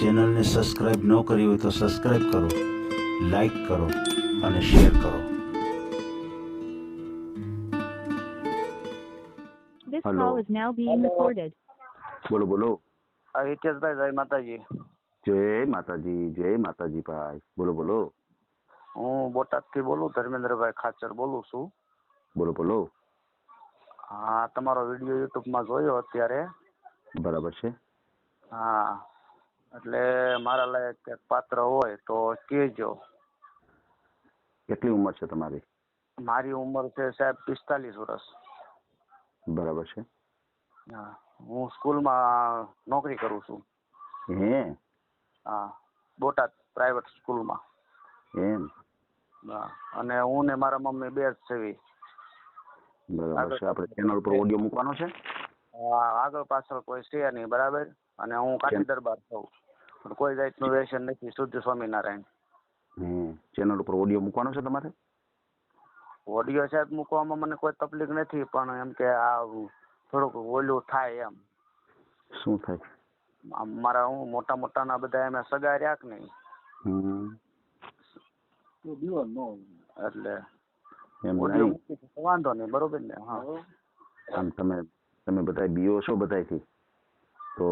ચેનલને સબસ્ક્રાઇબ ન કરી હોય તો સબસ્ક્રાઇબ કરો લાઈક કરો અને શેર કરો. This Hello. call is now being recorded. બોલો બોલો. આ હિતેશભાઈ જય માતાજી. જય માતાજી જય માતાજી ભાઈ બોલો બોલો. હું બોટાદથી બોલું ધર્મેન્દ્રભાઈ ખાચર બોલું છું. બોલો બોલો. હા તમારો વીડિયો યુટ્યુબમાં જોયો અત્યારે. બરાબર છે. હા. એટલે મારા લાયક કંઈક પાત્ર હોય તો કહેજો. કેટલી ઉંમર છે તમારી? મારી ઉંમર છે સાહેબ પિસ્તાલીસ વર્ષ. બરાબર છે. હા હું સ્કૂલમાં નોકરી કરું છું. હે? હા બોટાદ પ્રાઇવેટ સ્કૂલમાં. એમ? હા અને હું ને મારા મમ્મી બે જ છે બરાબર છે. આપણે ચેનલ પર ઓડિયો મૂકવાનો છે? આગળ પાછળ કોઈ છે નહીં બરાબર? અને હું કાઠી દરબાર છું. પણ કોઈ જાતનું વ્યસન નથી. શુદ્ધ સ્વામિનારાયણ. ચેનલ ઉપર ઓડિયો મૂકવાનો છે તમારે? ઓડિયો સાહેબ મૂકવામાં મને કોઈ તકલીફ નથી પણ એમ કે આ થોડુંક ઓલું થાય એમ. શું થાય? મારા હું મોટા મોટા ના બધા એમ સગા રહ્યા કે નહીં? એટલે વાંધો નહીં બરોબર ને? હા. આમ તમે તમે બધા બીઓ છો બધાયથી? તો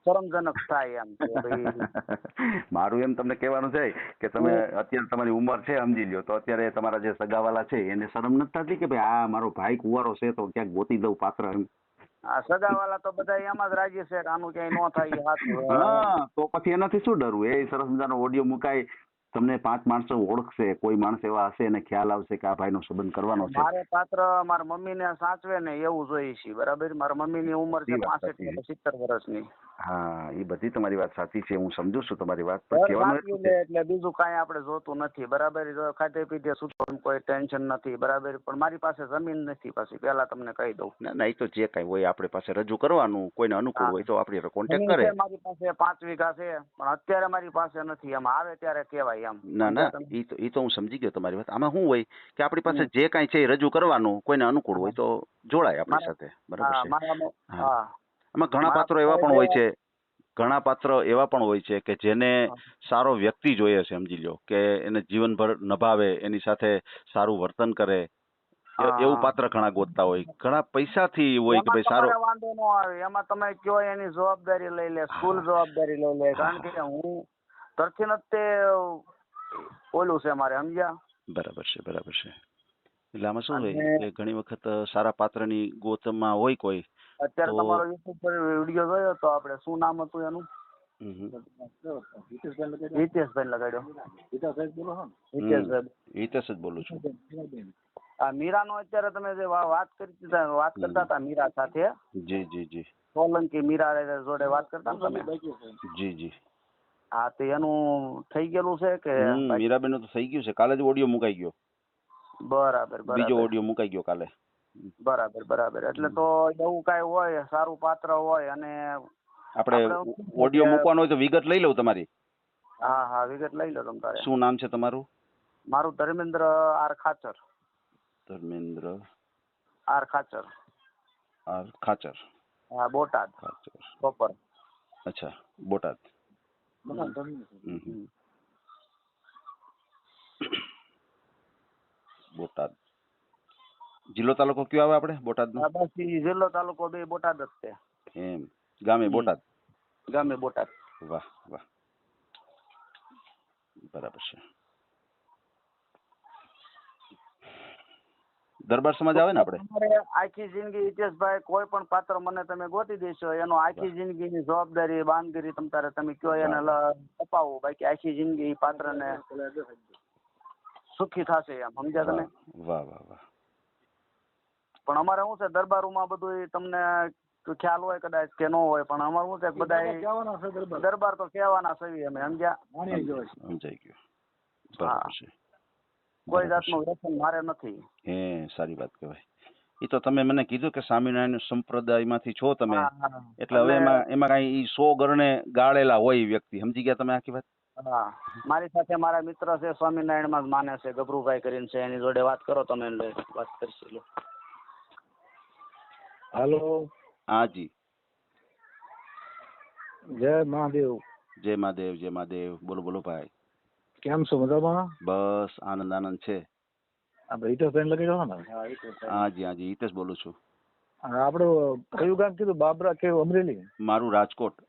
શરમજનક થાય એમ મારું એમ તમને કહેવાનું છે કે તમે અત્યારે તમારી ઉંમર છે સમજી લ્યો. તો અત્યારે તમારા જે સગાવાલા છે એને શરમ નથી થતી કે ભાઈ આ મારો ભાઈ કુવારો છે તો ક્યાંક ગોતી દઉં પાત્ર એમ? આ સગાવાલા તો બધા એમાં જ રાજી છે આનું ક્યાંય ન થાય હા તો પછી એનાથી શું ડરવું? એ સરસ મજાનો ઓડિયો મુકાય તમને પાંચ માણસો ઓળખશે કોઈ માણસ એવા હશે એને ખ્યાલ આવશે કે આ ભાઈનો સંબંધ કરવાનો છે. મારે પાત્ર મારા મમ્મીને સાચવે ને એવું જોઈએ છે બરાબર? મારા મમ્મીની ઉંમર છે પાસઠ સિત્તેર વર્ષની. હા એ બધી તમારી વાત સાચી છે હું સમજુ છું તમારી વાત પણ કહેવાનું એટલું બીજું કાંઈ આપણે જોતું નથી. બરાબર ખાતે પીધે સૂતો કોઈ ટેન્શન નથી બરાબર પણ મારી પાસે જમીન નથી પાછી પેલા તમને કહી દઉં. ના ના એ તો જે કાંઈ હોય આપણી પાસે રજૂ કરવાનું કોઈને અનુકૂળ હોય તો આપણી કોન્ટેક્ટ કરે. મારી પાસે પાંચ વીઘા છે પણ અત્યારે મારી પાસે નથી એમ આવે ત્યારે કહેવાય એમ. ના ના ઈ તો એ તો હું સમજી ગયો તમારી વાત. આમાં શું હોય કે આપણી પાસે જે કાંઈ છે એ રજૂ કરવાનું કોઈને અનુકૂળ હોય તો જોડાય આપણી સાથે. બરાબર છે? હા. આમાં ઘણા પાત્રો એવા પણ હોય છે. ઘણા પાત્ર એવા પણ હોય છે કે જેને સારો વ્યક્તિ જોઈએ છે સમજી લો કે એને જીવનભર નભાવે એની સાથે સારું વર્તન કરે. એ- હા. એવું પાત્ર ઘણા ગોતતા હોય. ઘણા પૈસાથી હોય કે એમાં ભાઈ સારો તમારે વાંધો ન આવે. એમાં તમે કયો એની જવાબદારી લઈ લે સ્કૂલ જવાબદારી લઈ લે. કારણ કે હું તરથી ન તે ઓલું છે મારે સમજ્યા? બરાબર છે બરાબર છે. એટલે આમાં શું હોય અને- કે ઘણી વખત સારા પાત્રની ગોતમાં હોય કોઈ અત્યારે તમારો યુટ્યુબ પર વીડિયો જોયો તો આપણે શું નામ હતું એનું. હિતેશભાઈ લગાડ્યો. હિતેશભાઈ. હિતેશ જ બોલું છું. આ મીરાનો અત્યારે તમે જે વાત કરી વાત કરતા હતા મીરા સાથે? જી જી જી. સોલંકી મીરા જોડે વાત કરતા તમે? જી જી. હા તો એનું થઈ ગયેલું છે કે મીરાબેન તો થઈ ગયું છે. કાલે જ ઓડિયો મુકાઈ ગયો. બરાબર બીજો ઓડિયો મુકાઈ ગયો કાલે. બરાબર બરાબર. એટલે તો એવું કાંઈ હોય સારું પાત્ર હોય અને આપણે ઓડિયો મૂકવાનો હોય તો વિગત લઈ લઉં તમારી? હા હા વિગત લઈ લો તમારે શું નામ છે તમારું? મારું Dharmendra R Khachar. Dharmendra R Khachar. R Khachar. હા બોટાદ. ખાચર. પ્રોપર અચ્છા બોટાદ. બોટાદ. જિલ્લો તાલુકો કયો આવે આપણે? બોટાદનો? હા જિલ્લો તાલુકો બે બોટાદ જ છે. એમ. ગામે બોટાદ? ગામે બોટાદ. વાહ વાહ. બરાબર છે. દરબાર સમાજ આવે ને આપણે? આખી જિંદગી હિતેશભાઈ કોઈ પણ પાત્ર મને તમે ગોતી દેશો એનો આખી જિંદગીની જવાબદારી બાંધગીરી તમ તારે તમે કયો એને અપાવો. બાકી આખી જિંદગી પાત્રને સુખી થશે એમ. સમજ્યા તમે? વાહ વાહ વાહ. પણ અમારે શું છે દરબારોમાં બધું તમને ખ્યાલ હોય કદાચ કે ન હોય પણ અમારે શું છે બધા દરબાર. તો કહેવાના સવી અમે સમજ્યા? સમજાઈ ગયું. બરાબર છે. કોઈ જાતનું વ્યસન મારે નથી. એ સારી વાત કહેવાય. એ તો તમે મને કીધું કે સ્વામિનારાયણ સંપ્રદાયમાંથી છો તમે. એટલે હવે એમાં એમાં કાંઈ સો ગરણે ગાળેલા હોય વ્યક્તિ. સમજી ગયા તમે આખી વાત? હા. મારી સાથે મારા મિત્ર છે સ્વામિનારાયણમાં જ માને છે ગભરુભાઈ કરીને છે એની જોડે વાત કરો તમે વાત કરશે. હાલો. હા જી. જય મહાદેવ. જય મહાદેવ જય મહાદેવ. બોલો બોલો ભાઈ. કેમ છો મજામાં? બસ આનંદ આનંદ છે. આપણે હિતેશભાઈ લગી જવાના? હા જી હા જી. હિતેશ બોલું છું. આપણે કયું ગામ કીધું? બાબરા કે અમરેલી? મારું રાજકોટ.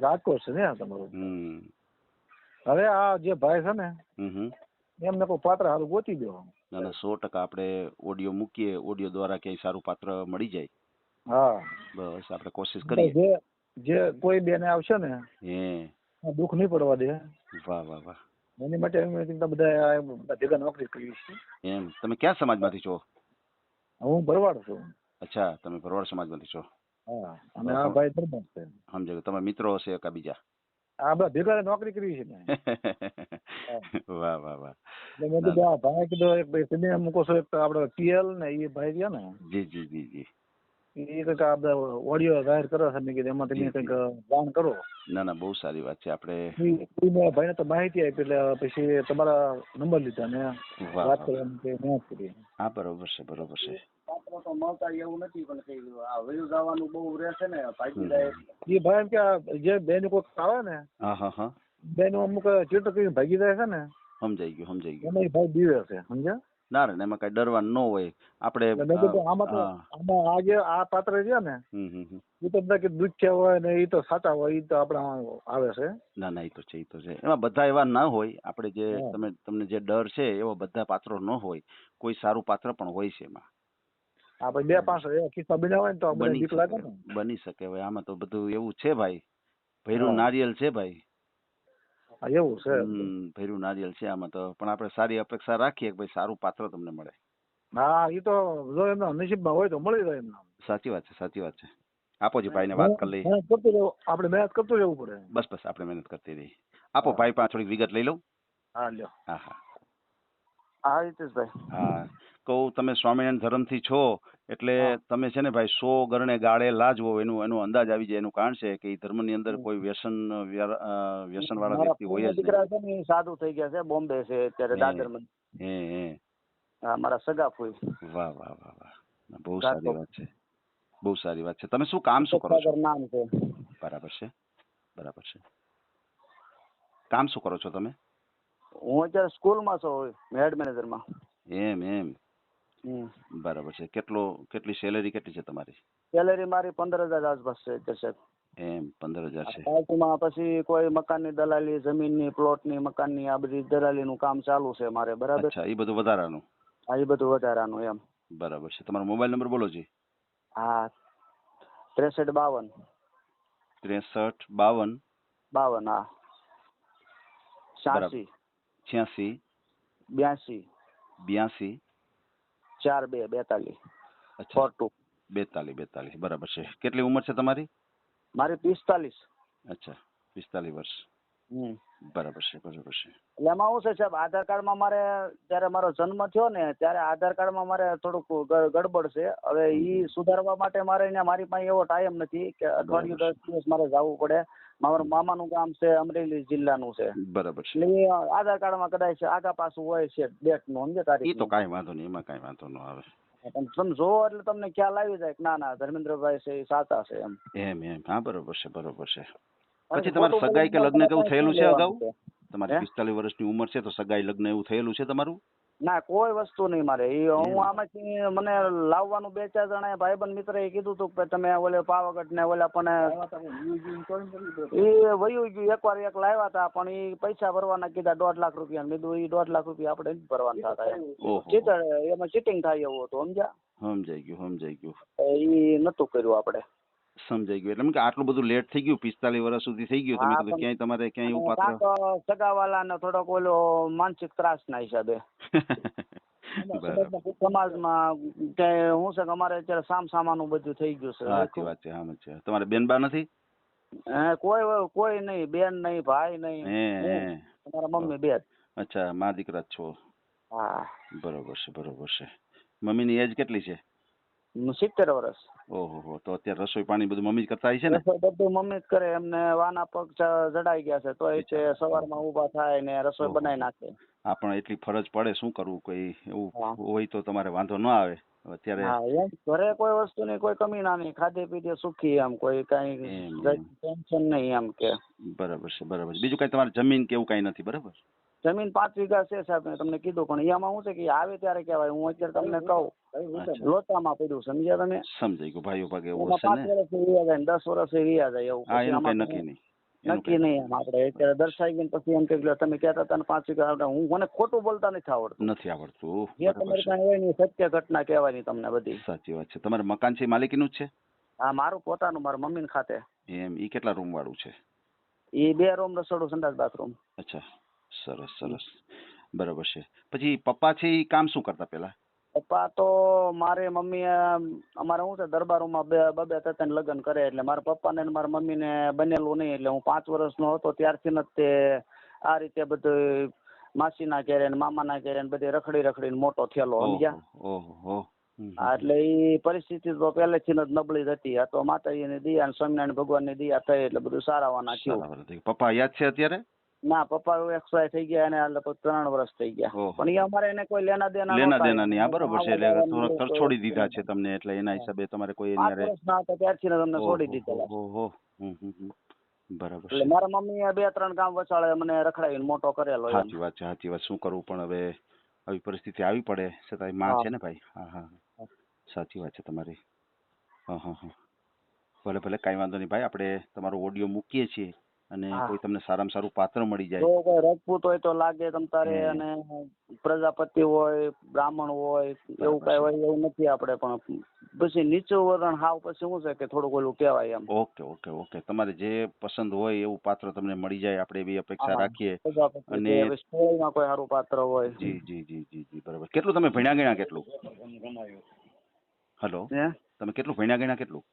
રાજકોટ છે ને આ તમારું? હમ. હવે આ જે ભાઈ છે ને એમને કોઈ પાત્ર સારું ગોતી દો. ના ના સો ટકા આપણે ઓડિયો મૂકીએ. ઓડિયો દ્વારા ક્યાંય સારું પાત્ર મળી જાય. હા. બસ આપણે કોશિશ કરીએ. જે જે કોઈ બેને આવશે ને હે. દુઃખ નહીં પડવા દે. વાહ વાહ વાહ. એની માટે અમે બધા ભેગા નોકરી કરીએ છીએ એમ તમે ક્યાં સમાજમાંથી છો? હું ભરવાડ છું. અચ્છા તમે ભરવાડ સમાજમાંથી છો. હા અને આ ભાઈ ધર્મ છે. સમજો તમે મિત્રો હશે કા બીજા. આ બધા ભેગા નોકરી કરી છે વાહ વાહ વાહ. મેં કીધું આ ભાઈ કીધું એક ભાઈ સિનેમા મૂકો છો એક આપડે પીએલ ને એ ભાઈ રહ્યા ને. જી જી જી જી. એ કંઈક આ ઓડિયો જાહેર કરે છે મેં કીધું એમાં તમે કંઈક જાણ કરો. ના ના બહુ સારી વાત છે. આપણે ઈ- ઈ મેં ભાઈને તો માહિતી આપી એટલે પછી તમારા નંબર લીધા ને વાત કરવાની કે મહેનત કરી હા બરોબર છે બરોબર છે. પાત્રો તો મળતા એવું નથી પણ આ વયું જવાનું બહુ રહેશે ને ભાગી જાય એ ભાઈ એમ કે આ જે બેન કોઈક આવે ને હા હા હા. બેન અમુક ચીટ કરીને ભાગી જાય છે ને? સમજાઈ ગયું સમજાઈ ગયું. એમાં ભાઈ બીવે છે સમજ્યા? ના રે એમાં કઈ ડરવાનું ન હોય. આપણે આમાં આમાં આ જે આ પાત્ર છે ને. એ તો બધા કે દુખ્યા હોય ને એ તો સાચા હોય એ તો આપણા આવે છે. ના ના એ તો છે એ તો છે. એમાં બધા એવા ના હોય. આપણે જે તમે તમને જે ડર છે એવા બધા પાત્રો ન હોય. કોઈ સારું પાત્ર પણ હોય છે એમાં. આપણે બે પાંચ કિસ્સા બન્યા હોય ને તો બની શકે બની શકે. હવે આમાં તો બધું એવું છે ભાઈ. ભૈરું નારિયેલ છે ભાઈ. એવું છે હમ ભૈરું નારિયેલ છે આમાં તો. પણ આપણે સારી અપેક્ષા રાખીએ કે ભાઈ સારું પાત્ર તમને મળે. હા એ તો જો એમના નસીબમાં હોય તો મળી જાય એમના. સાચી વાત છે સાચી વાત છે. આપો જી ભાઈને વાત કરી લઈએ. મહેનત કરતું રહેવું આપણે મહેનત કરતું રહેવું પડે. બસ બસ આપણે મહેનત કરતી રહી આપો ભાઈ પાસે થોડીક વિગત લઈ લઉં? હા લ્યો. હા હા. હા હિતેશભાઈ. હા. કહું તમે સ્વામિનારાયણ ધર્મથી છો એટલે તમે છે ને ભાઈ સો ગરણે ગાળે લાજવો એનું એનો અંદાજ આવી જાય. એનું કારણ છે કે એ ધર્મની અંદર કોઈ વ્યસન વ્યસન વાળા વ્યક્તિ હોય જ દીકરા નહીં. છે ને સાધુ થઈ ગયા છે બોમ્બે છે અત્યારે. દાદરમાં હે હે. હા મારા સગા ફોઈ વાહ વાહ વાહ વાહ. બહુ સારી વાત છે. બહુ સારી વાત છે. તમે શું કામ શું કરો છો? નામ છે. બરાબર છે. બરાબર છે. કામ શું કરો છો તમે? હું અત્યારે સ્કૂલમાં છું હેડ મેનેજરમાં. એમ એમ. હમ બરાબર છે. કેટલો કેટલી સેલેરી કેટલી છે તમારી? સેલેરી મારી પંદર હજાર આસપાસ છે અત્યારે સાહેબ એમ પંદર હજાર છે. બાજુમાં પછી કોઈ મકાનની દલાલી જમીનની પ્લોટની મકાનની આ બધી દલાલીનું કામ ચાલુ છે મારે બરાબર? અચ્છા એ બધું વધારાનું? હા એ બધું વધારાનું એમ. બરાબર છે. તમારો મોબાઈલ નંબર બોલો જી. હા ત્રેસઠ બાવન. ત્રેસઠ બાવન. બાવન હા. છ્યાસી. છ્યાસી. બ્યાસી. બ્યાસી. ચાર બે બેતાલીસ. ફોર ટુ બેતાલીસ બેતાલીસ. બરાબર છે. કેટલી ઉંમર છે તમારી? મારી પિસ્તાલીસ. અચ્છા. પિસ્તાલીસ વર્ષ. બરાબર છે બરાબર છે. એટલે એમાં શું છે સાહેબ આધાર કાર્ડમાં મારે જ્યારે મારો જન્મ થયો ને ત્યારે આધાર કાર્ડમાં મારે થોડુંક ગડબડ છે. હવે ઈ સુધારવા માટે મારે અહીંયા મારી પાસે એવો ટાઈમ નથી કે અઠવાડિયું દસ દિવસ મારે જવું પડે. મારા મામાનું ગામ છે અમરેલી જિલ્લાનું છે. બરાબર છે. એટલે આધાર કાર્ડમાં કદાચ આગા પાછું હોય છે ડેટનું સમજે એ તો કઈ વાંધો નહીં એમાં કાંઈ વાંધો ન આવે. તમે જોવો એટલે તમને ખ્યાલ આવી જાય કે ના ના ધર્મેન્દ્રભાઈ છે એ સાચા છે એમ. એમ એમ. હા બરોબર છે બરોબર છે. પછી તમારે સગાઈ કે લગ્ન કેવું થયેલું છે અગાઉ? તમારી પિસ્તાલીસ વર્ષની ઉંમર છે તો સગાઈ લગ્ન એવું થયેલું છે તમારું? ના કોઈ વસ્તુ નહીં મારે. એ હું આમાંથી મને લાવવાનું બે ચાર જણા ભાઈબંધ મિત્ર એ કીધું હતું કે તમે ઓલે પાવાગઢ ને ઓલા પણ એ વયું ગયું એકવાર એક લાવ્યા હતા પણ એ પૈસા ભરવાના કીધા દોઢ લાખ રૂપિયા કીધું એ દોઢ લાખ રૂપિયા આપણે નથી ભરવાના હતા એમ ચીટર એમાં ચીટિંગ થાય એવું હતું સમજ્યા? સમજાઈ ગયું સમજાઈ ગયું. એ નતું કર્યું આપણે. સમજાઈ ગયું. એટલે કે આટલું બધું લેટ થઈ ગયું પિસ્તાલીસ વર્ષ સુધી થઈ ગયું. તમે કીધું ક્યાંય તમારે ક્યાંય એવું પાત્ર તો સગાવાલા ને થોડોક ઓલો માનસિક ત્રાસ ના હિસાબે સમાજમાં કે હું છે અમારે અત્યારે સામ સામાનું બધું થઈ ગયું છે. સાચી વાત છે હા છે તમારે બેનબા નથી? કોઈ કોઈ નહીં બેન નહીં ભાઈ નહીં તમારા મમ્મી બે અચ્છા મા દીકરા છો. હા. બરોબર છે બરોબર છે. મમ્મીની એજ કેટલી છે? સિત્તેર વર્ષ. ઓહો તો અત્યારે રસોઈ પાણી બધું મમ્મી જ કરતા છે ને? બધું મમ્મી જ કરે એમને વાના પગ જડાઈ ગયા છે તો એ છે. સવારમાં ઊભા થાય ને રસોઈ બનાવી નાખે. આ પણ એટલી ફરજ પડે શું કરવું કોઈ એવું હોય તો તમારે વાંધો ન આવે. અત્યારે ઘરે કોઈ વસ્તુની કોઈ કમી ના નહીં ખાધે પીધે સુખી એમ કોઈ કઈ. ટેન્શન નહીં એમ કે. બરાબર છે બરાબર બીજું કઈ તમારે જમીન કે એવું કઈ નથી બરાબર? જમીન પાંચ વીઘા છે સાહેબ મેં તમને કીધું પણ એમાં શું છે કે આવે ત્યારે કહેવાય. હું અત્યારે તમને કહું. લોચામાં પડ્યું સમજ્યા તમે? સમજાઈ ગયું ભાઈઓ ભાગે એવું હશે પાંચ વર્ષ રહ્યા જાય દસ વર્ષ રહ્યા જાય એવું. હા એનું કઈ નક્કી નહીં. નક્કી નહીં એમ આપણે. અત્યારે દર્શાવી ગયું પછી એમ કે તમે કહેતા હતા પાંચ વીઘા આવડે હું મને ખોટું બોલતા નથી આવડતું. નથી આવડતું. જે તમારે છે. હોય ને સત્ય ઘટના કહેવાની તમને બધી. સાચી વાત છે. તમારે મકાન છે માલિકીનું જ છે? હા મારું પોતાનું મારું મમ્મીને ખાતે. એમ ઈ કેટલા રૂમ વાળું છે? એ બે રૂમ રસોડું સંડાસ બાથરૂમ અચ્છા. સરસ સરસ. બરાબર છે. પછી પપ્પા છે એ કામ શું કરતા પેલા પપ્પા તો મારે મમ્મી અમારે શું છે દરબારોમાં બે બબે ત્રણ લગ્ન કરે એટલે મારા પપ્પાને ને મારા મમ્મીને બનેલું નહીં એટલે હું પાંચ વર્ષનો હતો ત્યારથી જ તે આ રીતે બધું માસીના ઘેરે ને મામાના ઘેરે ને બધી રખડી રખડીને મોટો થયેલો સમજ્યા? એટલે એ પરિસ્થિતિ તો પહેલેથી જ નબળી જ હતી. આ તો માતાજીની દયા અને સ્વામિનારાયણ ભગવાનની દયા થઈ એટલે બધું સારાવાના થયું. પપ્પા યાદ છે અત્યારે? ના પપ્પા એક્સપાયર થઈ ગયા અને લગભગ ત્રણ વર્ષ થઈ ગયા. પણ એ અમારે એને કોઈ લેના દેના લેના દેના નહીં આ બરોબર છે એટલે કોઈ- દીધા છે તમને એટલે એના હિસાબે તમારે કોઈ એની ત્યારથી તમને છોડી દીધા ઓહો. બરાબર એટલે મારા મમ્મીએ બે ત્રણ ગામ વસાડે મને રખડાવીને મોટો કરેલો. સાચી વાત છે સાચી વાત. શું કરવું પણ હવે આવી પરિસ્થિતિ આવી પડે છતાંયમાં છે ને ભાઈ? હા હા. સાચી વાત છે તમારી. હા હા હા. ભલે ભલે કાંઈ વાંધો નહીં. ભાઈ આપણે તમારો ઓડિયો મૂકીએ છીએ. અને કોઈ તમને સારામાં સારું પાત્ર મળી જાય. કોઈ રજપૂત હોય તો લાગે તમ તારે અને પ્રજાપતિ હોય બ્રાહ્મણ હોય એવું કઈ હોય એવું નથી આપણે પણ પછી નીચું વર્ણ હાવ પછી શું છે કે થોડુંક ઓલું કહેવાય એમ. Okay okay okay. તમારે જે પસંદ હોય એવું પાત્ર તમને મળી જાય આપણે એવી અપેક્ષા રાખીએ. અને- સ્ટોરીમાં કોઈ સારું પાત્ર હોય. જી જી જી જી જી બરાબર. કેટલું તમે ભણ્યા ગણ્યા કેટલું? હલો? તમે કેટલું ભણ્યા ગણ્યા કેટલું?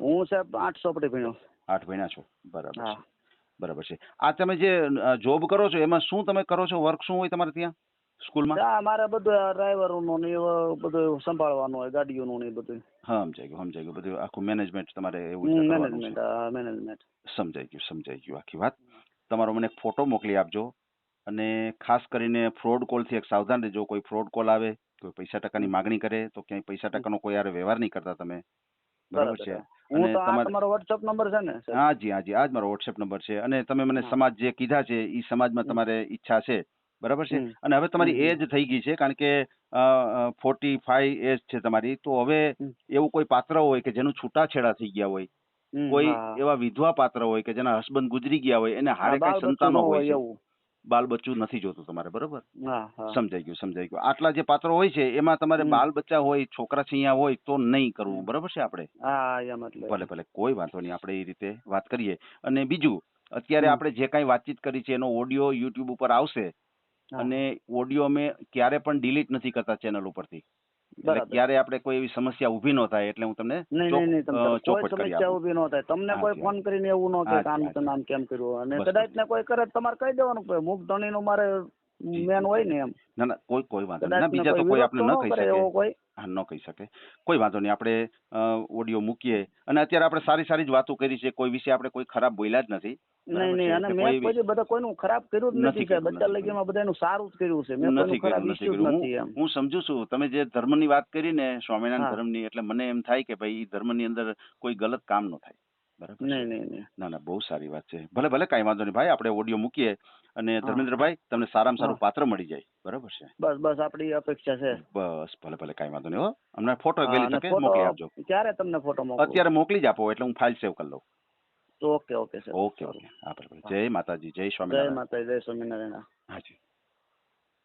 હું સાહેબ આઠ ચોપડી ભણ્યો. આઠ ભણ્યા છો. બરાબર છે. બરાબર છે. આ તમે જે જોબ કરો છો એમાં શું તમે કરો છો? વર્ક શું હોય તમારે ત્યાં? સ્કૂલમાં? હા અમારે બધું ડ્રાઈવરોનું ને બધું સંભાળવાનું હોય ગાડીઓનું ને બધું. હા સમજાઈ ગયું સમજાઈ ગયું. બધું આખું મેનેજમેન્ટ તમારે એવું. મેનેજમેન્ટ મેનેજમેન્ટ સમજાઈ ગયું સમજાઈ ગયું આખી વાત. તમારો મને એક ફોટો મોકલી આપજો. અને ખાસ કરીને ફ્રોડ કોલથી એક સાવધાન રહેજો. કોઈ ફ્રોડ કોલ આવે કોઈ પૈસા ટકાની માગણી કરે તો ક્યાંય પૈસા ટકાનો કોઈ યાર વ્યવહાર નહીં કરતા તમે. બરાબર છે? હું તો આ તમારો WhatsApp નંબર છે ને હા જી હા જી આ જ મારો WhatsApp નંબર છે. અને તમે મને સમાજ જે કીધા છે એ સમાજમાં તમારે ઈચ્છા છે. બરાબર છે? અને હવે તમારી એજ થઈ ગઈ છે કારણ કે ફોર્ટી ફાઈવ એજ છે તમારી. તો હવે એવું કોઈ પાત્ર હોય કે જેનું છૂટાછેડા થઈ ગયા હોય કોઈ એવા વિધવા પાત્ર હોય કે જેના હસબન્ડ ગુજરી ગયા હોય એને હારે કઈ સંતાનો હોય એવું. બાલ બચ્ચું નથી જોતું તમારે બરોબર? સમજાઈ ગયું સમજાઈ ગયું. આટલા જે પાત્રો હોય છે એમાં તમારે બાલ બચ્ચા હોય છોકરા છૈયા હોય તો નહીં કરવું બરોબર છે આપણે? ભલે ભલે કોઈ વાંધો નહીં આપણે એ રીતે વાત કરીએ. અને બીજું અત્યારે. આપણે જે કાંઈ વાતચીત કરી છે એનો ઓડિયો યુટ્યુબ ઉપર આવશે. અને ઓડિયો અમે ક્યારે પણ ડિલીટ નથી કરતા ચેનલ ઉપરથી. ક્યારે આપણે કોઈ એવી સમસ્યા ઊભી ન થાય એટલે હું તમને નહીં નહીં તમને તમ કોઈ સમસ્યા ઊભી ઊભી ન થાય. તમને કોઈ ફોન કરીને એવું ન કે આમ તમે આમ કેમ કર્યું. અને કદાચ ને કોઈ કરે તમારે કહી દેવાનું કે મુખ ધણીનું મારે જી, મેન હોય ને એમ. ના ના કોઈ કોઈ વાંધો ના બીજા તો કોઈ આપણે ન ન કહી શકે. એવો કોઈ? હા ન કહી શકે. કોઈ વાંધો નહીં આપણે ઓડિયો મૂકીએ. અને અત્યારે આપણે સારી સારી જ વાતો કરી છે. કોઈ વિશે આપણે કોઈ ખરાબ બોલ્યા જ નથી. નહીં નહીં અને મેં કોઈ બધા કોઈનું ખરાબ કર્યું જ નથી બધા લગીમાં બધાનું સારું જ કર્યું છે. મેં નથી કર્યું નથી કર્યું. હું સમજુ છું તમે જે ધર્મની વાત કરી ને સ્વામિનારાયણ ધર્મ ધર્મની એટલે મને એમ થાય કે ભાઈ ધર્મની અંદર કોઈ ગલત કામ ન થાય. બરાબર નહીં નહીં નહીં. ના ના બહુ સારી વાત છે. ભલે ભલે કાંઈ વાંધો નહીં. ભાઈ આપણે ઓડિયો મૂકીએ અને ધર્મેન્દ્રભાઈ તમને સારામાં સારું પાત્ર મળી જાય. બરાબર છે? બસ બસ આપણી અપેક્ષા છે. બસ ભલે ભલે કાંઈ વાંધો નહીં હો. અમને ફોટો વહેલી તકે મોકલી આપજો. ક્યારે તમને ફોટો મોકલો? અત્યારે મોકલી જ આપો એટલે હું ફાઇલ સેવ કરી લઉં. Okay okay sir. Okay okay. હા જય માતાજી જય જય માતાજી માતા જય સ્વામિનારાયણ.